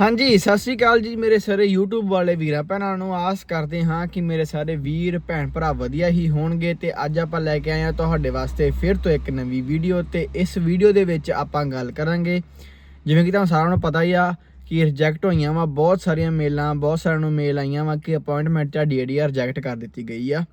ਹਾਂਜੀ, ਸਤਿ ਸ੍ਰੀ ਅਕਾਲ ਜੀ ਮੇਰੇ ਸਾਰੇ YouTube ਵਾਲੇ ਵੀਰਾਂ, ਭੈਣਾਂ ਨੂੰ ਆਸ ਕਰਦੇ ਹਾਂ ਕਿ ਮੇਰੇ ਸਾਰੇ ਵੀਰ, ਭੈਣ ਭਰਾ ਵਧੀਆ ਹੀ ਹੋਣਗੇ ਤੇ ਅੱਜ ਆਪਾਂ ਲੈ ਕੇ ਆਏ ਹਾਂ ਤੁਹਾਡੇ ਵਾਸਤੇ ਫਿਰ ਤੋਂ ਇੱਕ ਨਵੀਂ ਵੀਡੀਓ ਤੇ ਇਸ ਵੀਡੀਓ ਦੇ ਵਿੱਚ ਆਪਾਂ ਗੱਲ ਕਰਾਂਗੇ। ਜਿਵੇਂ ਕਿ ਤੁਹਾਨੂੰ ਸਾਰਿਆਂ ਨੂੰ ਪਤਾ ਹੀ ਆ ਕਿ ਰਿਜੈਕਟ ਹੋਈਆਂ ਵਾ, ਬਹੁਤ ਸਾਰੀਆਂ ਮੇਲਾਂ, ਬਹੁਤ ਸਾਰਿਆਂ ਨੂੰ ਮੇਲ ਆਈਆਂ ਵਾ ਕਿ ਅਪਾਇੰਟਮੈਂਟ ਤੁਹਾਡੀ ਜਿਹੜੀ ਆ ਰਿਜੈਕਟ ਕਰ ਦਿੱਤੀ ਗਈ ਆ।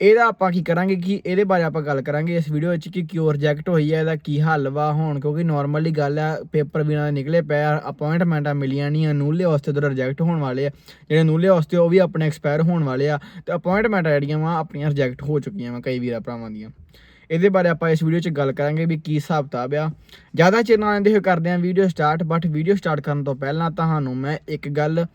ਇਹਦਾ ਆਪਾਂ ਕੀ ਕਰਾਂਗੇ ਕਿ ਇਹਦੇ ਬਾਰੇ ਆਪਾਂ ਗੱਲ ਕਰਾਂਗੇ ਇਸ ਵੀਡੀਓ ਵਿੱਚ ਕਿ ਕਿਉਂ ਰਿਜੈਕਟ ਹੋਈ ਹੈ ਇਹਦਾ ਕੀ ਹੱਲ ਵਾ ਹੁਣ, ਕਿਉਂਕਿ ਨਾਰਮਲੀ ਗੱਲ ਆ ਪੇਪਰ ਬਿਨਾਂ ਦੇ ਨਿਕਲੇ ਪਏ ਆ ਅਪਾਇੰਟਮੈਂਟਾਂ ਮਿਲੀਆਂ ਨਹੀਂ ਆ, ਨੂਲੇ ਵਾਸਤੇ ਤੋਂ ਰਿਜੈਕਟ ਹੋਣ ਵਾਲੇ ਆ। ਜਿਹੜੇ ਨੂਲੇ ਵਾਸਤੇ ਉਹ ਵੀ ਆਪਣੇ ਐਕਸਪਾਇਰ ਹੋਣ ਵਾਲੇ ਆ ਤੇ ਅਪਾਇੰਟਮੈਂਟਾਂ ਜਿਹੜੀਆਂ ਵਾ, ਆਪਣੀਆਂ ਰਿਜੈਕਟ ਹੋ ਚੁੱਕੀਆਂ ਵਾ ਕਈ ਵੀਰਾਂ ਭਰਾਵਾਂ ਦੀਆਂ। ਇਹਦੇ ਬਾਰੇ ਆਪਾਂ ਇਸ ਵੀਡੀਓ 'ਚ ਗੱਲ ਕਰਾਂਗੇ ਵੀ ਕੀ ਹਿਸਾਬ ਕਿਤਾਬ ਆ। ਜ਼ਿਆਦਾ ਚਿਰ ਨਾ ਆਂਦੇ ਹੋਏ ਕਰਦੇ ਆਂ video start but video start ਕਰਨ ਤੋਂ ਪਹਿਲਾਂ ਤੁਹਾਨੂੰ ਮੈਂ ਇੱਕ ਗੱਲ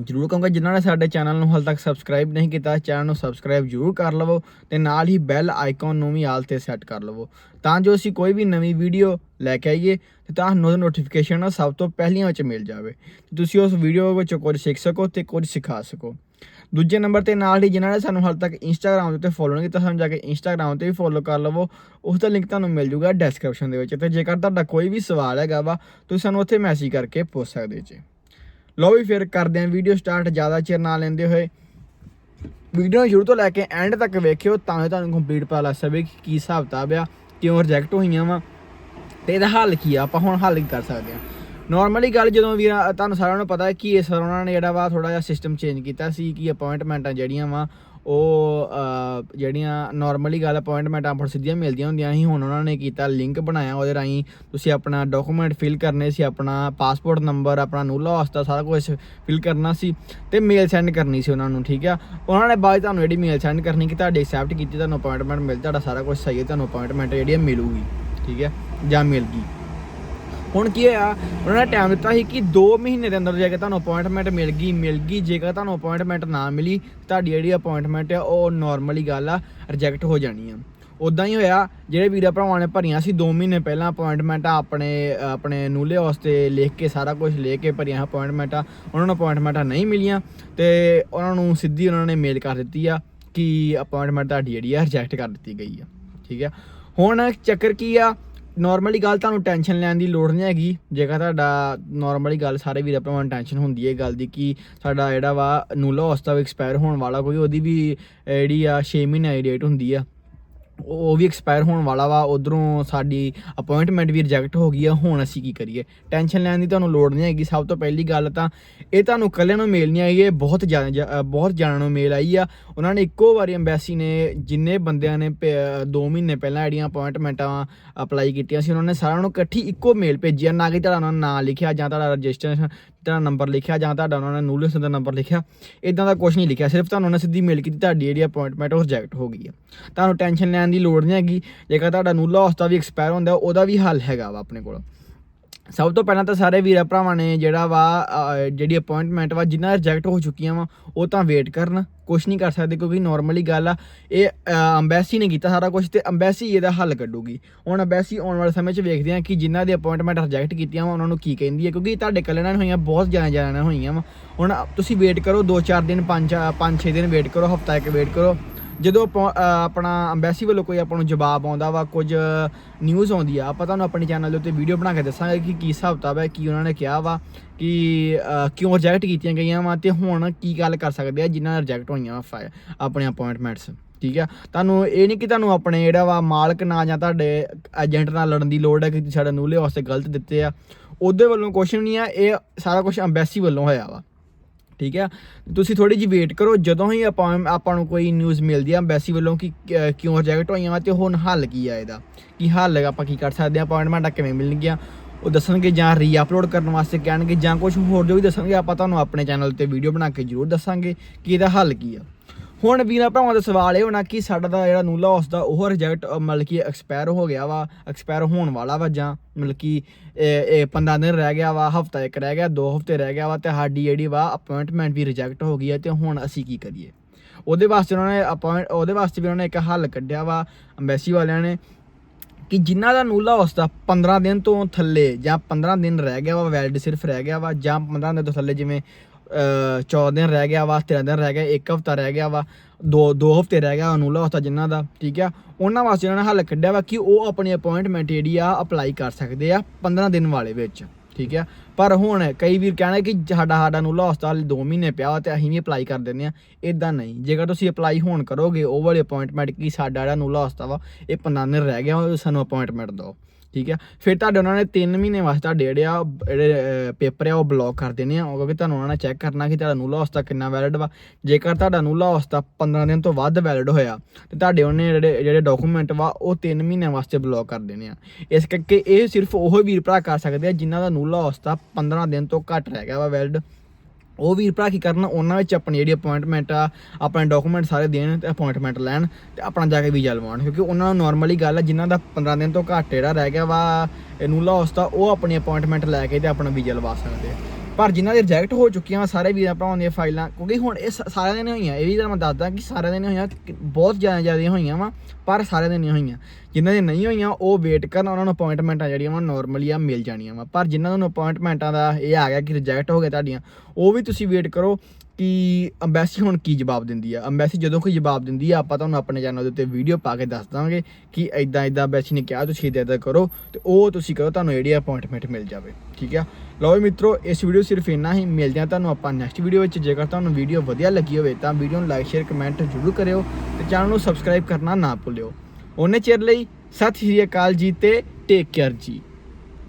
ਜਰੂਰ ਕਹੂੰਗਾ, ਜਿਨ੍ਹਾਂ ਨੇ ਸਾਡੇ ਚੈਨਲ ਨੂੰ ਹਾਲ ਤੱਕ ਸਬਸਕ੍ਰਾਈਬ ਨਹੀਂ ਕੀਤਾ ਚੈਨਲ ਨੂੰ ਸਬਸਕ੍ਰਾਈਬ ਜਰੂਰ ਕਰ ਲਵੋ ਤੇ ਨਾਲ ਹੀ ਬੈਲ ਆਈਕਨ ਨੂੰ ਵੀ ਆਲ ਤੇ ਸੈੱਟ ਕਰ ਲਵੋ। ਤਾਂ ਜੋ ਅਸੀਂ ਕੋਈ ਵੀ ਨਵੀਂ ਵੀਡੀਓ ਲੈ ਕੇ ਆਈਏ, ਤੇ ਤੁਹਾਨੂੰ ਨੋਟੀਫਿਕੇਸ਼ਨ ਸਭ ਤੋਂ ਪਹਿਲੀਆਂ ਵਿੱਚ ਮਿਲ ਜਾਵੇ। ਤੇ ਤੁਸੀਂ ਉਸ ਵੀਡੀਓ ਵਿੱਚ ਕੁਝ ਸਿੱਖ ਸਕੋ ਤੇ ਕੁਝ ਸਿਖਾ ਸਕੋ। ਦੂਜੇ ਨੰਬਰ ਤੇ ਨਾਲ ਹੀ ਜਿਨ੍ਹਾਂ ਨੇ ਸਾਨੂੰ ਹਾਲ ਤੱਕ ਇੰਸਟਾਗ੍ਰam ਉੱਤੇ ਫੋਲੋ ਨਹੀਂ ਕੀਤਾ, ਸਾਨੂੰ ਜਾ ਕੇ ਇੰਸਟਾਗ੍ਰam ਤੇ ਵੀ ਫੋਲੋ ਕਰ ਲਵੋ। ਉਸ ਦਾ ਲਿੰਕ ਤੁਹਾਨੂੰ ਮਿਲ ਜੂਗਾ ਡਿਸਕ੍ਰਿਪਸ਼ਨ ਦੇ ਵਿੱਚ ਤੇ ਜੇਕਰ ਤੁਹਾਡਾ ਕੋਈ ਵੀ ਸਵਾਲ ਹੈਗਾ ਵਾ, ਤੁਸੀਂ ਸਾਨੂੰ ਉੱਥੇ ਮੈਸੇਜ ਕਰਕੇ ਪੁੱਛ ਸਕਦੇ ਜੇ। ਲਓ ਵੀ ਫਿਰ ਕਰਦੇ ਆਂ ਵੀਡੀਓ ਸਟਾਰਟ ਜ਼ਿਆਦਾ ਚਿਰ ਨਾ ਲੈਂਦੇ ਹੋਏ। ਵੀਡੀਓ ਨੂੰ ਸ਼ੁਰੂ ਤੋਂ ਲੈ ਕੇ ਐਂਡ ਤੱਕ ਵੇਖਿਓ, ਤਾਂ ਜੋ ਤੁਹਾਨੂੰ ਕੰਪਲੀਟ ਪਤਾ ਲੱਗ ਸਕੇ ਕਿ ਕੀ ਹਿਸਾਬ ਕਿਤਾਬ ਆ, ਕਿਉਂ ਰਿਜੈਕਟ ਹੋਈਆਂ ਵਾ। ਤੇ ਇਹਦਾ ਹੱਲ ਕੀ ਆ, ਆਪਾਂ ਹੁਣ ਹੱਲ ਕਰ ਸਕਦੇ ਆ। ਨਾਰਮਲੀ ਗੱਲ ਜਦੋਂ ਵੀ ਤੁਹਾਨੂੰ ਸਾਰਿਆਂ ਨੂੰ ਪਤਾ ਹੈ ਕਿ ਇਸ ਵਾਰ ਉਹਨਾਂ ਨੇ ਜਿਹੜਾ ਵਾ ਥੋੜਾ ਜਿਹਾ ਸਿਸਟਮ ਚੇਂਜ ਕੀਤਾ ਸੀ, ਕਿ ਅਪਾਇੰਟਮੈਂਟਾਂ ਜਿਹੜੀਆਂ ਵਾ, ਉਹ ਜਿਹੜੀਆਂ ਨਾਰਮਲੀ ਗੱਲ ਅਪਾਇੰਟਮੈਂਟਾਂ ਆਪਾਂ ਸਿੱਧੀਆਂ ਮਿਲਦੀਆਂ ਹੁੰਦੀਆਂ ਸੀ, ਹੁਣ ਉਹਨਾਂ ਨੇ ਕੀਤਾ ਲਿੰਕ ਬਣਾਇਆ ਉਹਦੇ ਰਾਹੀਂ। ਤੁਸੀਂ ਆਪਣਾ ਡਾਕੂਮੈਂਟ ਫਿਲ ਕਰਨੇ ਸੀ, ਆਪਣਾ ਪਾਸਪੋਰਟ ਨੰਬਰ ਆਪਣਾ ਨੂਲਾ ਵਾਸਤਾ ਸਾਰਾ ਕੁਝ ਫਿਲ ਕਰਨਾ ਸੀ ਤੇ ਮੇਲ ਸੈਂਡ ਕਰਨੀ ਸੀ ਉਹਨਾਂ ਨੂੰ, ਠੀਕ ਆ? ਉਹਨਾਂ ਨੇ ਬਾਅਦ 'ਚ ਤੁਹਾਨੂੰ ਜਿਹੜੀ ਮੇਲ ਸੈਂਡ ਕਰਨੀ ਕਿ ਤੁਹਾਡੀ ਐਕਸੈਪਟ ਕੀਤੀ, ਤੁਹਾਨੂੰ ਅਪਾਇੰਟਮੈਂਟ ਮਿਲ, ਤੁਹਾਡਾ ਸਾਰਾ ਕੁਝ ਸਹੀ ਹੈ, ਤੁਹਾਨੂੰ ਅਪਾਇੰਟਮੈਂਟ ਜਿਹੜੀ ਆ ਮਿਲੂਗੀ, ਠੀਕ ਹੈ ਜਾਂ ਮਿਲ ਗਈ। ਹੁਣ ਕੀ ਹੋਇਆ? ਉਹਨਾਂ ਨੇ ਟਾਈਮ ਦਿੱਤਾ ਸੀ ਕਿ 2 ਮਹੀਨੇ ਦੇ ਅੰਦਰ ਜਾ ਕੇ ਤੁਹਾਨੂੰ ਅਪਾਇੰਟਮੈਂਟ ਮਿਲ ਗਈ ਮਿਲ ਗਈ। ਜੇਕਰ ਤੁਹਾਨੂੰ ਅਪਾਇੰਟਮੈਂਟ ਨਾ ਮਿਲੀ, ਤੁਹਾਡੀ ਜਿਹੜੀ ਅਪਾਇੰਟਮੈਂਟ ਆ, ਉਹ ਨਾਰਮਲੀ ਗੱਲ ਆ ਰਿਜੈਕਟ ਹੋ ਜਾਣੀ ਆ। ਉਦਾਂ ਹੀ ਹੋਇਆ, ਜਿਹੜੇ ਵੀਰਾ ਭਰਾਵਾਂ ਨੇ ਭਰੀਆਂ ਸੀ 2 ਮਹੀਨੇ ਪਹਿਲਾਂ ਅਪਾਇੰਟਮੈਂਟਾਂ ਆਪਣੇ ਆਪਣੇ ਨੂਲੇ ਵਾਸਤੇ ਲਿਖ ਕੇ, ਸਾਰਾ ਕੁਝ ਲੈ ਕੇ ਭਰੀਆਂ ਅਪਾਇੰਟਮੈਂਟਾਂ ਉਹਨਾਂ ਨੂੰ ਅਪਾਇੰਟਮੈਂਟਾਂ ਨਹੀਂ ਮਿਲੀਆਂ ਤੇ ਉਹਨਾਂ ਨੂੰ ਸਿੱਧੀ ਉਹਨਾਂ ਨੇ ਮੇਲ ਕਰ ਦਿੱਤੀ ਆ ਕਿ ਅਪਾਇੰਟਮੈਂਟ ਤੁਹਾਡੀ ਜਿਹੜੀ ਆ ਰਿਜੈਕਟ ਕਰ ਦਿੱਤੀ ਗਈ ਆ। ਠੀਕ ਆ? ਹੁਣ ਚੱਕਰ ਕੀ ਆ? ਨਾਰਮਲੀ ਗੱਲ ਤੁਹਾਨੂੰ ਟੈਨਸ਼ਨ ਲੈਣ ਦੀ ਲੋੜ ਨਹੀਂ ਹੈਗੀ। ਜੇਕਰ ਤੁਹਾਡਾ ਨਾਰਮਲੀ ਗੱਲ ਸਾਰੇ ਵੀਰਾਂ ਭਰਾਵਾਂ ਨੂੰ ਟੈਨਸ਼ਨ ਹੁੰਦੀ ਹੈ ਇਹ ਗੱਲ ਦੀ ਕਿ ਸਾਡਾ ਜਿਹੜਾ ਵਾ ਨੂਲਾ ਹਸਤਾ ਐਕਸਪਾਇਰ ਹੋਣ ਵਾਲਾ ਕੋਈ, ਉਹਦੀ ਵੀ ਜਿਹੜੀ ਆ 6 ਮਹੀਨੇ ਦੀ ਡੇਟ ਹੁੰਦੀ ਆ। ਉਹ ਵੀ ਐਕਸਪਾਇਰ ਹੋਣ ਵਾਲਾ ਵਾ, ਉਧਰੋਂ ਸਾਡੀ ਅਪਾਇੰਟਮੈਂਟ ਵੀ ਰਿਜੈਕਟ ਹੋ ਗਈ ਆ, ਹੁਣ ਅਸੀਂ ਕੀ ਕਰੀਏ? ਟੈਨਸ਼ਨ ਲੈਣ ਦੀ ਤੁਹਾਨੂੰ ਲੋੜ ਨਹੀਂ ਹੈਗੀ। ਸਭ ਤੋਂ ਪਹਿਲੀ ਗੱਲ ਤਾਂ ਇਹ ਤੁਹਾਨੂੰ ਕੱਲਿਆਂ ਨੂੰ ਮੇਲ ਨਹੀਂ ਆਈ, ਇਹ ਬਹੁਤ ਜ਼ਿਆਦਾ ਬਹੁਤ ਜਣਾਂ ਨੂੰ ਮੇਲ ਆਈ ਆ। ਉਹਨਾਂ ਨੇ ਇੱਕੋ ਵਾਰੀ ਐਮਬੈਸੀ ਨੇ ਜਿੰਨੇ ਬੰਦਿਆਂ ਨੇ 2 ਮਹੀਨੇ ਪਹਿਲਾਂ ਜਿਹੜੀਆਂ ਅਪਾਇੰਟਮੈਂਟਾਂ ਅਪਲਾਈ ਕੀਤੀਆਂ ਸੀ, ਉਹਨਾਂ ਨੇ ਸਾਰਿਆਂ ਨੂੰ ਇਕੱਠੀ ਇੱਕੋ ਮੇਲ ਭੇਜੀ ਆ, ਨਾ ਕਿ ਤੁਹਾਡਾ ਉਹਨਾਂ ਨਾਂ ਲਿਖਿਆ ਜਾਂ ਤੁਹਾਡਾ ਰਜਿਸਟ੍ਰੇਸ਼ਨ ਤੁਹਾਡਾ ਨੰਬਰ ਲਿਖਿਆ ਜਾਂ ਤੁਹਾਡਾ ਉਹਨਾਂ ਨੇ ਨੂਲਸ ਦਾ ਨੰਬਰ ਲਿਖਿਆ ਇਦਾਂ ਦਾ ਕੁਝ ਨਹੀਂ ਲਿਖਿਆ, ਸਿਰਫ ਤੁਹਾਨੂੰ ਉਹਨਾਂ ਸਿੱਧੀ ਮੇਲ ਕੀਤੀ, ਤੁਹਾਡੀ ਜਿਹੜੀ ਅਪਾਇੰਟਮੈਂਟ ਉਹ ਰਿਜੈਕਟ ਹੋ ਗਈ ਆ। ਤੁਹਾਨੂੰ ਟੈਨਸ਼ਨ ਲੈਣ ਦੀ ਲੋੜ ਨਹੀਂ ਹੈਗੀ, ਜੇਕਰ ਤੁਹਾਡਾ ਨੂਲਾ ਹਸਤਾ ਵੀ ਐਕਸਪਾਇਰ ਹੁੰਦਾ, ਉਹਦਾ ਵੀ ਹੱਲ ਹੈਗਾ ਵਾ ਆਪਣੇ ਕੋਲ। ਸਭ ਤੋਂ ਪਹਿਲਾਂ ਤਾਂ ਸਾਰੇ ਵੀਰਾਂ ਭਰਾਵਾਂ ਨੇ ਜਿਹੜਾ ਵਾ ਜਿਹੜੀ ਅਪਾਇੰਟਮੈਂਟ ਵਾ, ਜਿਨ੍ਹਾਂ ਰਿਜੈਕਟ ਹੋ ਚੁੱਕੀਆਂ ਵਾ, ਉਹ ਤਾਂ ਵੇਟ ਕਰਨ। ਕੁਝ ਨਹੀਂ ਕਰ ਸਕਦੇ ਕਿਉਂਕਿ ਨਾਰਮਲੀ ਗੱਲ ਆ, ਇਹ ਅੰਬੈਸੀ ਨੇ ਕੀਤਾ ਸਾਰਾ ਕੁਝ ਤੇ ਅੰਬੈਸੀ ਇਹਦਾ ਹੱਲ ਕੱਢੂਗੀ। ਹੁਣ ਅੰਬੈਸੀ ਆਉਣ ਵਾਲੇ ਸਮੇਂ 'ਚ ਵੇਖਦੇ ਆ ਕਿ ਜਿਨ੍ਹਾਂ ਦੀ ਅਪਾਇੰਟਮੈਂਟ ਰਿਜੈਕਟ ਕੀਤੀਆਂ ਵਾ, ਉਹਨਾਂ ਨੂੰ ਕੀ ਕਹਿੰਦੀ ਹੈ ਕਿਉਂਕਿ ਤੁਹਾਡੇ ਇਕੱਲੇ ਨਾਲ ਹੋਈਆਂ, ਬਹੁਤ ਜ਼ਿਆਦਾ ਜ਼ਿਆਦਾ ਹੋਈਆਂ ਵਾ। ਹੁਣ ਤੁਸੀਂ ਵੇਟ ਕਰੋ 2-4 ਦਿਨ 5 5-6 ਦਿਨ ਵੇਟ ਕਰੋ, ਹਫਤਾ ਇੱਕ ਵੇਟ ਕਰੋ। ਜਦੋਂ ਆਪਾਂ, ਆਪਣਾ ਅੰਬੈਸੀ ਵੱਲੋਂ ਕੋਈ ਆਪਾਂ ਨੂੰ ਜਵਾਬ ਆਉਂਦਾ ਵਾ ਕੁਝ ਨਿਊਜ਼ ਆਉਂਦੀ ਆ ਆਪਾਂ ਤੁਹਾਨੂੰ ਆਪਣੇ ਚੈਨਲ ਦੇ ਉੱਤੇ ਵੀਡੀਓ ਬਣਾ ਕੇ ਦੱਸਾਂਗੇ ਕਿ ਕੀ ਹਿਸਾਬ ਕਿਤਾਬ ਹੈ ਕੀ ਉਹਨਾਂ ਨੇ ਕਿਹਾ ਵਾ ਕਿ ਕਿਉਂ ਰਿਜੈਕਟ ਕੀਤੀਆਂ ਗਈਆਂ ਵਾ ਤੇ ਹੁਣ ਕੀ ਗੱਲ ਕਰ ਸਕਦੇ ਆ ਜਿਨ੍ਹਾਂ ਰਿਜੈਕਟ ਹੋਈਆਂ ਵਾ ਫਾ- ਆਪਣੇ ਅਪਾਇੰਟਮੈਂਟਸ ਠੀਕ ਆ? ਤੁਹਾਨੂੰ ਇਹ ਨਹੀਂ ਕਿ ਤੁਹਾਨੂੰ ਆਪਣੇ ਜਿਹੜਾ ਵਾ ਮਾਲਕ ਨਾਲ ਜਾਂ ਤੁਹਾਡੇ ਏਜੰਟ ਨਾਲ ਲੜਨ ਦੀ ਲੋੜ ਹੈ ਕਿ ਸਾਡੇ ਨੂਲੇ ਵਾਸਤੇ ਗਲਤ ਦਿੱਤੇ ਆ ਉਹਦੇ ਵੱਲੋਂ ਕੁਛ ਨਹੀਂ ਆ ਇਹ ਸਾਰਾ ਕੁਝ ਅੰਬੈਸੀ ਵੱਲੋਂ ਹੋਇਆ ਵਾ। ਠੀਕ ਹੈ? ਤੁਸੀਂ ਥੋੜੀ ਜਿਹੀ ਵੇਟ ਕਰੋ, ਜਦੋਂ ਹੀ ਆਪਾਂ ਆਪਾਂ ਨੂੰ ਕੋਈ ਨਿਊਜ਼ ਮਿਲਦੀ ਆ ਅੰਬੈਸੀ ਵੱਲੋਂ ਕਿ ਕਿਉਂ ਰਿਜੈਕਟ ਹੋਈਆਂ ਵਾ, ਤੇ ਹੁਣ ਹੱਲ ਕੀ ਆ ਇਹਦਾ? ਕੀ ਹੱਲ ਆਪਾਂ ਕੀ ਕਰ ਸਕਦੇ ਆ? ਅਪਾਇੰਟਮੈਂਟਾਂ ਕਿਵੇਂ ਮਿਲਣਗੀਆਂ? ਉਹ ਦੱਸਣਗੇ ਜਾਂ ਰੀਅਪਲੋਡ ਕਰਨ ਵਾਸਤੇ ਕਹਿਣਗੇ ਜਾਂ ਕੁਝ ਹੋਰ ਜੋ ਵੀ ਦੱਸਣਗੇ, ਆਪਾਂ ਤੁਹਾਨੂੰ ਆਪਣੇ ਚੈਨਲ ਤੇ ਵੀਡੀਓ ਬਣਾ ਕੇ ਜ਼ਰੂਰ ਦੱਸਾਂਗੇ ਕਿ ਇਹਦਾ ਹੱਲ ਕੀ ਆ। ਹੁਣ ਵੀਰਾਂ ਭਰਾਵਾਂ ਦਾ ਸਵਾਲ ਇਹ ਹੋਣਾ ਕਿ ਸਾਡਾ ਦਾ ਜਿਹੜਾ ਨੂਲਾ ਉਸ ਦਾ ਉਹ ਰਿਜੈਕਟ ਮਤਲਬ ਕਿ ਐਕਸਪਾਇਰ ਹੋ ਗਿਆ ਵਾ ਐਕਸਪਾਇਰ ਹੋਣ ਵਾਲਾ ਵਾ ਜਾਂ ਮਤਲਬ ਕਿ ਇਹ ਇਹ 15 ਦਿਨ ਰਹਿ ਗਿਆ ਵਾ, ਹਫਤਾ ਇੱਕ ਰਹਿ ਗਿਆ, ਦੋ ਹਫ਼ਤੇ ਰਹਿ ਗਿਆ ਵਾ ਤੇ ਸਾਡੀ ਜਿਹੜੀ ਵਾ ਅਪਾਇੰਟਮੈਂਟ ਵੀ ਰਿਜੈਕਟ ਹੋ ਗਈ ਹੈ ਤੇ ਹੁਣ ਅਸੀਂ ਕੀ ਕਰੀਏ? ਉਹਦੇ ਵਾਸਤੇ ਉਹਨਾਂ ਨੇ ਅਪਾਇੰਟ ਉਹਦੇ ਵਾਸਤੇ ਵੀ ਉਹਨਾਂ ਨੇ ਇੱਕ ਹੱਲ ਕੱਢਿਆ ਵਾ ਅੰਬੈਸੀ ਵਾਲਿਆਂ ਨੇ ਕਿ ਜਿਨ੍ਹਾਂ ਦਾ ਨੂਲਾ ਉਸਦਾ 15 ਦਿਨ ਤੋਂ ਥੱਲੇ ਜਾਂ 15 ਦਿਨ ਰਹਿ ਗਿਆ ਵਾ ਵੈਲਿਡ ਸਿਰਫ ਰਹਿ ਗਿਆ ਵਾ ਜਾਂ 15 ਦਿਨ ਤੋਂ ਥੱਲੇ ਜਿਵੇਂ 14 ਦਿਨ ਰਹਿ ਗਿਆ ਵਾ 13 ਦਿਨ ਰਹਿ ਗਿਆ ਇੱਕ ਹਫਤਾ ਰਹਿ ਗਿਆ ਵਾ ਦੋ ਦੋ ਹਫ਼ਤੇ ਰਹਿ ਗਿਆ ਨੂਲਾ ਉਸਦਾ ਜਿਨ੍ਹਾਂ ਦਾ ਠੀਕ ਆ? ਉਹਨਾਂ ਵਾਸਤੇ ਉਹਨਾਂ ਨੇ ਹੱਲ ਕੱਢਿਆ ਵਾ ਕਿ ਉਹ ਆਪਣੀ ਅਪਾਇੰਟਮੈਂਟ ਜਿਹੜੀ ਆ ਅਪਲਾਈ ਕਰ ਸਕਦੇ ਆ 15 ਦਿਨ ਵਾਲੇ ਵਿੱਚ ਠੀਕ ਆ? ਪਰ ਹੁਣ ਕਈ ਵੀਰ ਕਹਿਣਾ ਕਿ ਸਾਡਾ ਸਾਡਾ ਨੂੰ ਹਸਪਤਾਲ 2 ਮਹੀਨੇ ਪਿਆ ਵਾ ਤੇ ਅਸੀਂ ਵੀ ਅਪਲਾਈ ਕਰ ਦਿੰਦੇ ਆ ਇਦਾਂ ਨਹੀਂ। ਜੇਕਰ ਤੁਸੀਂ ਅਪਲਾਈ ਹੋਣ ਕਰੋਗੇ ਉਹ ਵਾਲੀ ਅਪਾਇੰਟਮੈਂਟ ਕੀ ਸਾਡਾ ਜਿਹੜਾ ਅਨੂਲਾ ਹਸਪਤਾਲ ਵਾ ਇਹ 15 ਦਿਨ ਰਹਿ ਗਿਆ ਵਾ, ਸਾਨੂੰ ਅਪਾਇੰਟਮੈਂਟ ਦਿਓ। ਠੀਕ ਹੈ। ਫਿਰ ਤੁਹਾਡੇ ਉਹਨਾਂ ਨੇ 3 ਮਹੀਨੇ ਵਾਸਤੇ ਤੁਹਾਡੇ ਜਿਹੜੇ ਆ, ਜਿਹੜੇ ਪੇਪਰ ਆ, ਉਹ ਬਲੌਕ ਕਰ ਦੇਣੇ ਆ। ਉਹ ਕਿਉਂਕਿ ਤੁਹਾਨੂੰ ਉਹਨਾਂ ਨੇ ਚੈੱਕ ਕਰਨਾ ਕਿ ਤੁਹਾਡਾ ਨੂਲਾ ਹਸਤਾ ਕਿੰਨਾ ਵੈਲਿਡ ਵਾ। ਜੇਕਰ ਤੁਹਾਡਾ ਨੂਲਾ ਹਸਤਾ 15 ਦਿਨ ਤੋਂ ਵੱਧ ਵੈਲਿਡ ਹੋਇਆ, ਤੇ ਤੁਹਾਡੇ ਉਹਨੇ ਜਿਹੜੇ ਜਿਹੜੇ ਡਾਕੂਮੈਂਟ ਵਾ, ਉਹ 3 ਮਹੀਨਿਆਂ ਵਾਸਤੇ ਬਲੌਕ ਕਰ ਦੇਣੇ ਆ। ਇਸ ਕਰਕੇ ਇਹ ਸਿਰਫ ਉਹ ਵੀਰ ਭਰਾ ਕਰ ਸਕਦੇ ਆ, ਜਿਨ੍ਹਾਂ ਦਾ ਨੂਲਾ ਹਸਤਾ 15 ਦਿਨ ਤੋਂ ਘੱਟ ਰਹਿ ਗਿਆ ਵਾ ਵੈਲਿਡ ਉਹ ਵੀਰ ਭਰਾ ਕੀ ਕਰਨ, ਉਹਨਾਂ ਵਿੱਚ ਆਪਣੀ ਜਿਹੜੀ ਅਪਾਇੰਟਮੈਂਟ ਆ, ਆਪਣੇ ਡਾਕੂਮੈਂਟ ਸਾਰੇ ਦੇਣ ਤੇ ਅਪਾਇੰਟਮੈਂਟ ਲੈਣ ਤੇ ਆਪਣਾ ਜਾ ਕੇ ਵੀਜ਼ਾ ਲਵਾਉਣ। ਕਿਉਂਕਿ ਉਹਨਾਂ ਨੂੰ ਨਾਰਮਲੀ ਗੱਲ ਆ, ਜਿਨ੍ਹਾਂ ਦਾ 15 ਦਿਨ ਤੋਂ ਘੱਟ ਜਿਹੜਾ ਰਹਿ ਗਿਆ ਵਾ, ਇਹਨੂੰ ਦਾ, ਉਹ ਆਪਣੀ ਅਪਾਇੰਟਮੈਂਟ ਲੈ ਕੇ ਤੇ ਆਪਣਾ ਵੀਜ਼ਾ ਲਵਾ ਸਕਦੇ ਆ। ਪਰ ਜਿਨ੍ਹਾਂ ਦੇ ਰਿਜੈਕਟ ਹੋ ਚੁੱਕੀਆਂ ਵਾ, ਸਾਰੇ ਵੀਰਾਂ ਭਰਾਵਾਂ ਦੀਆਂ ਫਾਈਲਾਂ, ਕਿਉਂਕਿ ਹੁਣ ਇਹ ਸਾਰਿਆਂ ਦੀਆਂ ਨਹੀਂ ਹੋਈਆਂ, ਇਹ ਵੀ ਤੁਹਾਨੂੰ ਮੈਂ ਦੱਸਦਾ ਕਿ ਸਾਰਿਆਂ ਦੀਆਂ ਨਹੀਂ ਹੋਈਆਂ ਬਹੁਤ ਜ਼ਿਆਦਾ ਜ਼ਿਆਦਾ ਹੋਈਆਂ ਵਾ, ਪਰ ਸਾਰਿਆਂ ਦੀਆਂ ਨਹੀਂ ਹੋਈਆਂ। ਜਿਨ੍ਹਾਂ ਦੀਆਂ ਨਹੀਂ ਹੋਈਆਂ, ਉਹ ਵੇਟ ਕਰਨ, ਉਹਨਾਂ ਨੂੰ ਅਪਾਇੰਟਮੈਂਟਾਂ ਜਿਹੜੀਆਂ ਵਾ ਨਾਰਮਲੀ ਆ ਮਿਲ ਜਾਣੀਆਂ ਵਾ। ਪਰ ਜਿਨ੍ਹਾਂ ਨੂੰ ਅਪਾਇੰਟਮੈਂਟਾਂ ਦਾ ਇਹ ਆ ਗਿਆ ਕਿ ਰਿਜੈਕਟ ਹੋ ਗਿਆ ਤੁਹਾਡੀਆਂ, ਉਹ ਵੀ ਤੁਸੀਂ ਵੇਟ ਕਰੋ ਕਿ ਅੰਬੈਸੀ ਹੁਣ ਕੀ ਜਵਾਬ ਦਿੰਦੀ ਆ। ਅੰਬੈਸੀ ਜਦੋਂ ਕੋਈ ਜਵਾਬ ਦਿੰਦੀ ਆ, ਆਪਾਂ ਤੁਹਾਨੂੰ ਆਪਣੇ ਚੈਨਲ ਦੇ ਉੱਤੇ ਵੀਡੀਓ ਪਾ ਕੇ ਦੱਸ ਦਾਂਗੇ ਕਿ ਇਦਾਂ ਇਦਾਂ ਅੰਬੈਸੀ ਨੇ ਕਿਹਾ, ਤੁਸੀਂ ਇਦਾਂ ਇਦਾਂ ਕਰੋ, ਤੇ ਉਹ ਤੁਸੀਂ ਕਰੋ, ਤੁਹਾਨੂੰ ਜਿਹੜੀ ਅਪਾਇੰਟਮੈਂਟ ਮਿਲ ਜਾਵੇ, ਠੀਕ ਆ? ਲਓ ਜੀ ਮਿੱਤਰੋ, ਇਸ ਵੀਡੀਓ ਸਿਰਫ ਇੰਨਾ ਹੀ। ਮਿਲਦੇ ਆ ਤੁਹਾਨੂੰ ਆਪਾਂ ਨੈਕਸਟ ਵੀਡੀਓ ਵਿੱਚ। ਜੇਕਰ ਤੁਹਾਨੂੰ ਵੀਡੀਓ ਵਧੀਆ ਲੱਗੀ ਹੋਵੇ ਤਾਂ ਵੀਡੀਓ ਨੂੰ ਲਾਈਕ ਸ਼ੇਅਰ ਕਮੈਂਟ ਜ਼ਰੂਰ ਕਰਿਓ ਤੇ ਚੈਨਲ ਨੂੰ ਸਬਸਕ੍ਰਾਈਬ ਕਰਨਾ ਨਾ ਭੁੱਲਿਓ। ਉਹਨੇ ਚਿਰ ਲਈ ਸਤਿ ਸ਼੍ਰੀ ਅਕਾਲ ਜੀ ਤੇ ਟੇਕ ਕੇਅਰ ਜੀ।